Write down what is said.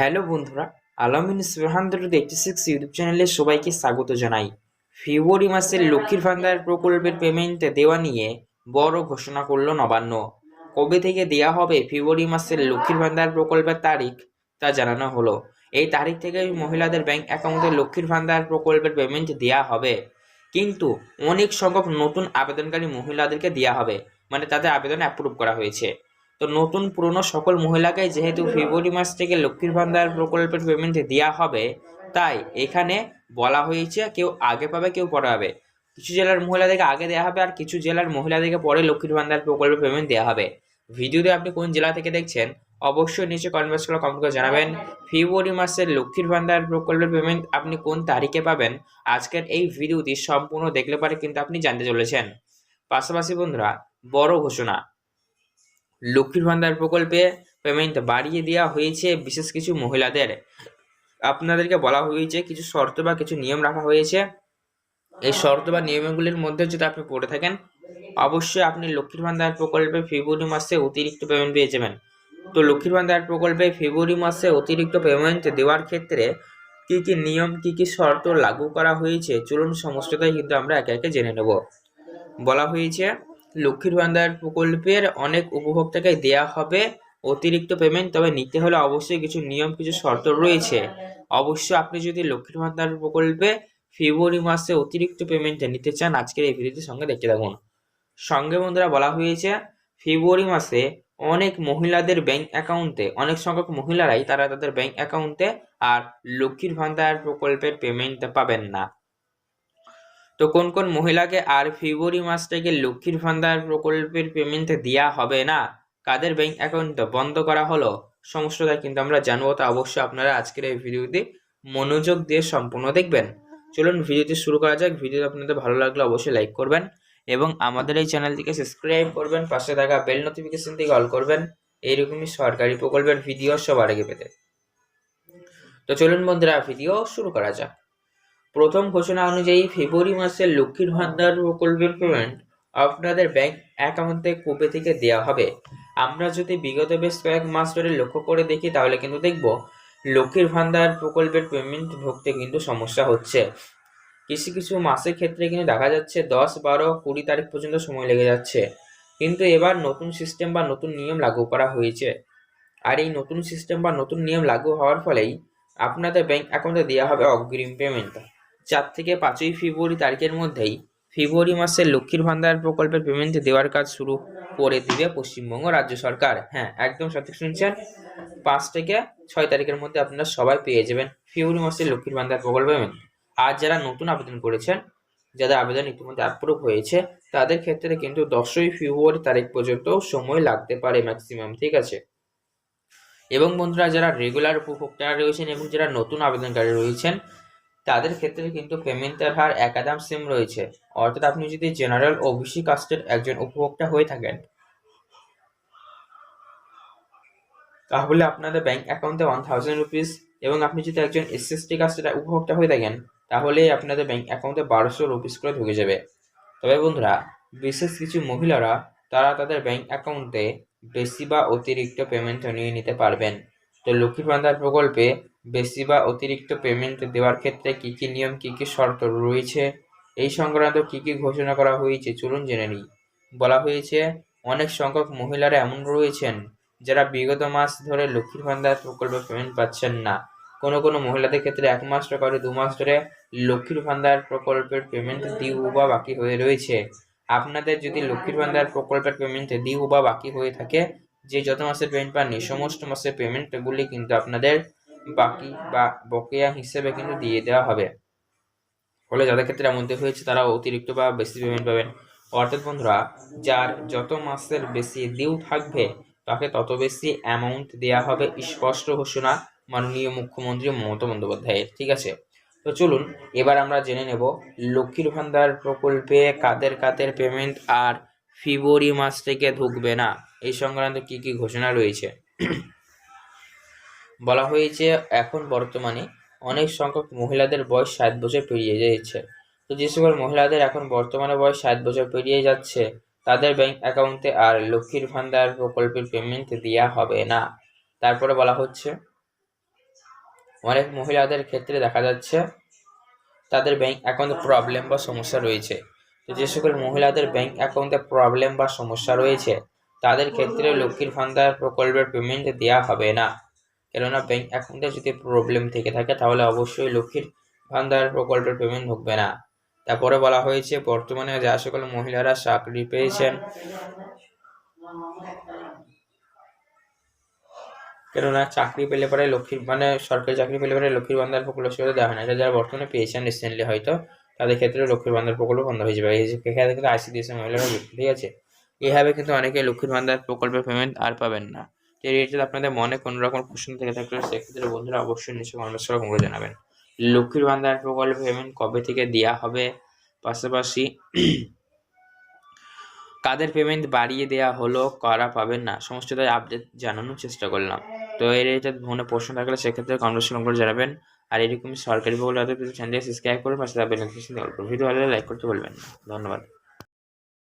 Hello বন্ধুরা আলামিন hundred eighty six YouTube চ্যানেলে সবাইকে স্বাগত জানাই। ফেব্রুয়ারি মাসের লক্ষ্মীর ভান্ডার প্রকল্পের পেমেন্ট দেওয়া নিয়ে বড় ঘোষণা করল নবান্ন। কবে থেকে দেওয়া হবে ফেব্রুয়ারি মাসের লক্ষ্মীর ভান্ডার প্রকল্পের তারিখ তা জানানো হলো। এই তারিখ থেকে মহিলাদের ব্যাংক অ্যাকাউন্টে লক্ষ্মীর ভান্ডার প্রকল্পের পেমেন্ট দেওয়া হবে। কিন্তু অনেক সংখ্যক নতুন আবেদনকারী মহিলাদেরকে দেওয়া হবে মানে তাদের আবেদন অ্যাপ্রুভ করা হয়েছে। তো নতুন পুরনো সকল মহিলাকে যেহেতু ফেব্রুয়ারি মাস থেকে লক্ষ্মীর ভান্ডার প্রকল্পের পেমেন্ট দেওয়া হবে, তাই এখানে বলা হয়েছে কেউ আগে পাবে, কেউ পরে পাবে। কিছু জেলার মহিলাদেরকে আগে দেওয়া হবে আর কিছু জেলার মহিলাদেরকে পরে লক্ষ্মীর ভান্ডার প্রকল্পের পেমেন্ট দেওয়া হবে। ভিডিওতে আপনি কোন জেলা থেকে দেখছেন, অবশ্যই নিচে কনভার্স করে কমেন্ট করে জানাবেন। ফেব্রুয়ারি মাসের লক্ষ্মীর ভান্ডার প্রকল্পের পেমেন্ট আপনি কোন তারিখে পাবেন, আজকের এই ভিডিওটি সম্পূর্ণ দেখলে পারে কিন্তু আপনি জানতে চলেছেন। পাশাপাশি বন্ধুরা, বড় ঘোষণা। লক্ষ্মীর ভান্ডার প্রকল্পে পেমেন্ট বাড়িয়ে দেওয়া হয়েছে বিশেষ কিছু মহিলাদের। আপনাদেরকে বলা হয়েছে কিছু শর্ত বা কিছু নিয়ম রাখা হয়েছে। এই শর্ত বা নিয়মগুলির মধ্যে যদি আপনি পড়ে থাকেন, অবশ্যই আপনি লক্ষ্মীর ভান্ডার প্রকল্পে ফেব্রুয়ারি মাসে অতিরিক্ত পেমেন্ট পেয়ে যাবেন। তো লক্ষ্মীর ভান্ডার প্রকল্পে ফেব্রুয়ারি মাসে অতিরিক্ত পেমেন্ট দেওয়ার ক্ষেত্রে কি কি নিয়ম, কি কি শর্ত লাগু করা হয়েছে? চলুন সমস্তটাই কিন্তু আমরা একে একে জেনে নেব। বলা হয়েছে লক্ষ্মীর ভান্ডার প্রকল্পের অনেক উপভোক্তাকে দেয়া হবে অতিরিক্ত পেমেন্ট তবে নিতে হলে অবশ্যই কিছু নিয়ম, কিছু শর্ত রয়েছে। অবশ্যই আপনি যদি লক্ষ্মীর ভান্ডার প্রকল্পে ফেব্রুয়ারি মাসে অতিরিক্ত পেমেন্ট নিতে চান, আজকের এই ভিডিওটির সঙ্গে দেখতে থাকুন। সঙ্গে বন্ধুরা, বলা হয়েছে ফেব্রুয়ারি মাসে অনেক মহিলাদের ব্যাংক অ্যাকাউন্টে অনেক সংখ্যক মহিলারাই তারা তাদের ব্যাংক অ্যাকাউন্টে আর লক্ষ্মীর ভান্ডার প্রকল্পের পেমেন্ট পাবেন না। তো কোন কোন মহিলাকে আর ফেব্রুয়ারি মাস থেকে লক্ষ্মীর ভান্ডার প্রকল্পের পেমেন্ট দেওয়া হবে না? কাদের ব্যাংক অ্যাকাউন্ট বন্ধ করা হলো? সমস্তটা কিন্তু আমরা জানব, তা অবশ্যই আপনারা আজকের এই ভিডিওতে মনোযোগ দিয়ে সম্পূর্ণ দেখবেন। চলুন ভিডিওটি শুরু করা যাক। ভিডিও আপনাদের ভালো লাগলে অবশ্যই লাইক করবেন এবং আমাদের এই চ্যানেলটিকে সাবস্ক্রাইব করবেন, পাশে থাকা বেল নোটিফিকেশন থেকে অল করবেন। এইরকমই সরকারি প্রকল্পের ভিডিও সবার আগে পেতে। তো চলুন বন্ধুরা ভিডিও শুরু করা যাক। প্রথম ঘোষণা অনুযায়ী ফেব্রুয়ারি মাসের লক্ষ্মীর ভান্ডার প্রকল্পের পেমেন্ট আপনাদের ব্যাংক অ্যাকাউন্টে কবে থেকে দেওয়া হবে। আমরা যদি বিগত বেশ কয়েক মাস ধরে লক্ষ্য করে দেখি, তাহলে কিন্তু দেখব লক্ষ্মীর ভান্ডার প্রকল্পের পেমেন্ট ঢুকতে কিন্তু সমস্যা হচ্ছে। কিছু কিছু মাসের ক্ষেত্রে কিন্তু দেখা যাচ্ছে দশ, বারো, কুড়ি তারিখ পর্যন্ত সময় লেগে যাচ্ছে। কিন্তু এবার নতুন সিস্টেম বা নতুন নিয়ম লাগু করা হয়েছে। আর এই নতুন সিস্টেম বা নতুন নিয়ম লাগু হওয়ার ফলেই আপনাদের ব্যাংক অ্যাকাউন্টে দেওয়া হবে অগ্রিম পেমেন্ট চার থেকে পাঁচই ফেব্রুয়ারি তারিখের মধ্যেই ফেব্রুয়ারি মাসের লক্ষ্মীর ভান্ডার প্রকল্পের পেমেন্ট দেওয়ার কাজ শুরু করে দিবে পশ্চিমবঙ্গ রাজ্য সরকার। হ্যাঁ একদম সঠিক শুনছেন। পাঁচ থেকে ছয় তারিখের মধ্যে আপনারা সবাই পেয়ে যাবেন ফেব্রুয়ারি মাসের লক্ষ্মীর ভান্ডার প্রকল্প পেমেন্ট আর যারা নতুন আবেদন করেছেন, যাদের আবেদন ইতিমধ্যে অ্যাপ্রুভ হয়েছে, তাদের ক্ষেত্রে কিন্তু দশই ফেব্রুয়ারি তারিখ পর্যন্ত সময় লাগতে পারে ম্যাক্সিমাম ঠিক আছে? এবং বন্ধুরা, যারা রেগুলার উপভোক্তারা রয়েছেন এবং যারা নতুন আবেদনকারী রয়েছেন তাদের ক্ষেত্রে কিন্তু পেমেন্টের হার একাদাম সেম রয়েছে। অর্থাৎ আপনি যদি জেনারেল ওবিসি কাস্টের একজন উপভোক্তা হয়ে থাকেন, তাহলে আপনাদের ব্যাংক অ্যাকাউন্টে ওয়ান থাউজেন্ড রুপিস এবং আপনি যদি একজন এসএসটি কাস্টের উপভোক্তা হয়ে থাকেন, তাহলে আপনাদের ব্যাংক অ্যাকাউন্টে বারোশো রুপিস করে ঢুকে যাবে। তবে বন্ধুরা, বিশেষ কিছু মহিলারা, তারা তাদের ব্যাংক অ্যাকাউন্টে বেশি বা অতিরিক্ত পেমেন্ট নিয়ে নিতে পারবেন। তো লক্ষ্মী ভান্ডার প্রকল্পে বেশি বা অতিরিক্ত পেমেন্ট দেওয়ার ক্ষেত্রে কী কী নিয়ম, কী কী শর্ত রয়েছে? এই সংক্রান্ত কী কী ঘোষণা করা হয়েছে? চলুন জেনে নিই। বলা হয়েছে, অনেক সংখ্যক মহিলারা এমন রয়েছেন যারা বিগত মাস ধরে লক্ষ্মীর ভান্ডার প্রকল্পে পেমেন্ট পাচ্ছেন না। কোনো কোনো মহিলাদের ক্ষেত্রে এক মাস করে দু মাস ধরে লক্ষ্মীর ভান্ডার প্রকল্পের পেমেন্ট ডিউ বা বাকি হয়ে রয়েছে। আপনাদের যদি লক্ষ্মীর ভান্ডার প্রকল্পের পেমেন্ট ডিউ বা বাকি হয়ে থাকে, যে যত মাসের পেমেন্ট পাননি, সমস্ত মাসের পেমেন্টগুলি কিন্তু আপনাদের বাকি বা বকেয়া হিসেবে কিন্তু দিয়ে দেওয়া হবে। ফলে যাদের ক্ষেত্রে এমনটি হয়েছে, তারা অতিরিক্ত বা বেশি পেমেন্ট পাবেন। অর্থাৎ বন্ধুরা, যার যত মাসের বেশি ডিউ থাকবে, তাকে তত বেশি অ্যামাউন্ট দেওয়া হবে স্পষ্ট ঘোষণা মাননীয় মুখ্যমন্ত্রী মমতা বন্দ্যোপাধ্যায়ের, ঠিক আছে? তো চলুন, এবার আমরা জেনে নেব লক্ষ্মীর ভান্ডার প্রকল্পে কাদের কাদের পেমেন্ট আর ফেব্রুয়ারি মাস থেকে ঢুকবে না, এই সংক্রান্ত কী কী ঘোষণা রয়েছে। বলা হয়েছে, এখন বর্তমানে অনেক সংখ্যক মহিলাদের বয়স ষাট বছর পেরিয়ে যাচ্ছে। তো যে সকল মহিলাদের এখন বর্তমানে বয়স ষাট বছর পেরিয়ে যাচ্ছে, তাদের ব্যাংক অ্যাকাউন্টে আর লক্ষ্মীর ভান্ডার প্রকল্পের পেমেন্ট দেওয়া হবে না। তারপরে বলা হচ্ছে, অনেক মহিলাদের ক্ষেত্রে দেখা যাচ্ছে, তাদের ব্যাংক অ্যাকাউন্টে প্রবলেম বা সমস্যা রয়েছে। তো যে সকল মহিলাদের ব্যাংক অ্যাকাউন্টে প্রবলেম বা সমস্যা রয়েছে, তাদের ক্ষেত্রে লক্ষ্মীর ভান্ডার প্রকল্পের পেমেন্ট দেওয়া হবে না। কেননা ব্যাংক অ্যাকাউন্টে যদি প্রবলেম থেকে থাকে, তাহলে অবশ্যই লক্ষ্মীর ভান্ডার প্রকল্পের পেমেন্ট ঢুকবে না। তারপরে বলা হয়েছে, বর্তমানে যা সকল মহিলারা চাকরি পেয়েছেন, কেননা চাকরি পেলে পরে লক্ষ্মীর মানে সরকারি চাকরি পেলে পরে লক্ষ্মীর ভান্ডার প্রকল্প সেটা দেওয়া হয় না। যারা বর্তমানে পেয়েছেন রিসেন্টলি হয়তো, তাদের ক্ষেত্রে লক্ষ্মীর ভান্ডার প্রকল্প বন্ধ হয়ে যাবে। এই কিন্তু আইসিডিএস মহিলারা ঠিক আছে এইভাবে কিন্তু অনেকে লক্ষ্মীর ভান্ডার প্রকল্পের পেমেন্ট আর পাবেন না। রিলেটেড আপনাদের মনে কোনো রকম প্রশ্ন থেকে থাকলে সেক্ষেত্রে বন্ধুরা অবশ্যই নিচে কমেন্ট করে করে জানাবেন। লক্ষ্মীর ভান্ডার প্রকল্প পেমেন্ট কবে থেকে দেওয়া হবে? পাশাপাশি কাদের পেমেন্ট বাড়িয়ে দেওয়া হলো, কারা পাবেন না সমস্তটাই আপডেট জানানোর চেষ্টা করলাম। তো এর রিলেটেড মনে প্রশ্ন থাকলে সেক্ষেত্রে কনভার্সেশন করে জানাবেন। আর এরকম সরকারি প্রকল্প চ্যানেলটি সাবস্ক্রাইব করে পাশে ভিডিও ভালো লাইক করতে বলবেন না। ধন্যবাদ।